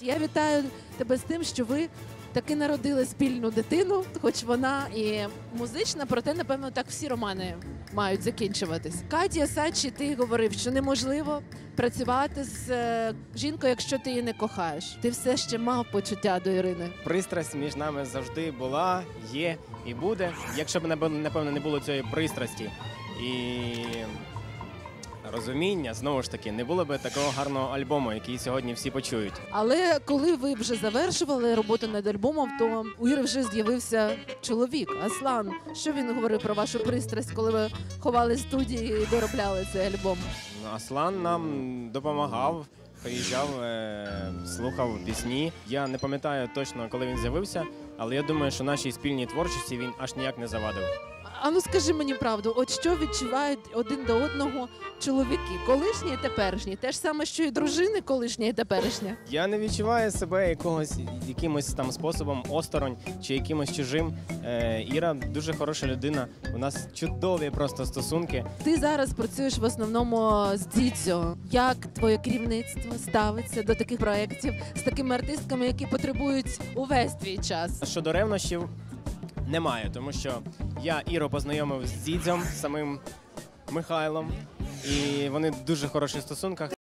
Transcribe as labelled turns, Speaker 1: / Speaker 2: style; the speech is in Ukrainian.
Speaker 1: Я вітаю тебе з тим, що ви таки народили спільну дитину, хоч вона і музична, проте, напевно, так всі романи мають закінчуватись. Катя Сачі, ти говорив, що неможливо працювати з е, жінкою, якщо ти її не кохаєш. Ти все ще мав почуття до Ірини.
Speaker 2: Пристрасть між нами завжди була, є і буде. Якщо б напевно, не було цієї пристрасті і розуміння, знову ж таки, не було б такого гарного альбому, який сьогодні всі почують.
Speaker 1: Але коли ви вже завершували роботу над альбомом, то у Іри вже з'явився чоловік Аслан. Що він говорив про вашу пристрасть, коли ви ховали студії і доробляли цей альбом?
Speaker 2: Аслан нам допомагав. Приїжджав, е, слухав пісні. Я не пам'ятаю точно, коли він з'явився, але я думаю, що нашій спільній творчості він аж ніяк не завадив.
Speaker 1: А ну скажи мені правду, от що відчувають один до одного чоловіки, колишні і теперішні? Те ж саме, що і дружини, колишня і теперішня.
Speaker 2: Я не відчуваю себе якогось якимось там способом осторонь чи якимось чужим. Е, Іра дуже хороша людина. У нас чудові просто стосунки.
Speaker 1: Ти зараз працюєш в основному з дідзьо. Як твоє керівництво ставиться до таких проєктів з такими артистками, які потребують увесь твій час?
Speaker 2: Щодо ревнощів немає, тому що я Іро познайомив з дідзьом самим Михайлом. І вони в дуже хороших стосунках.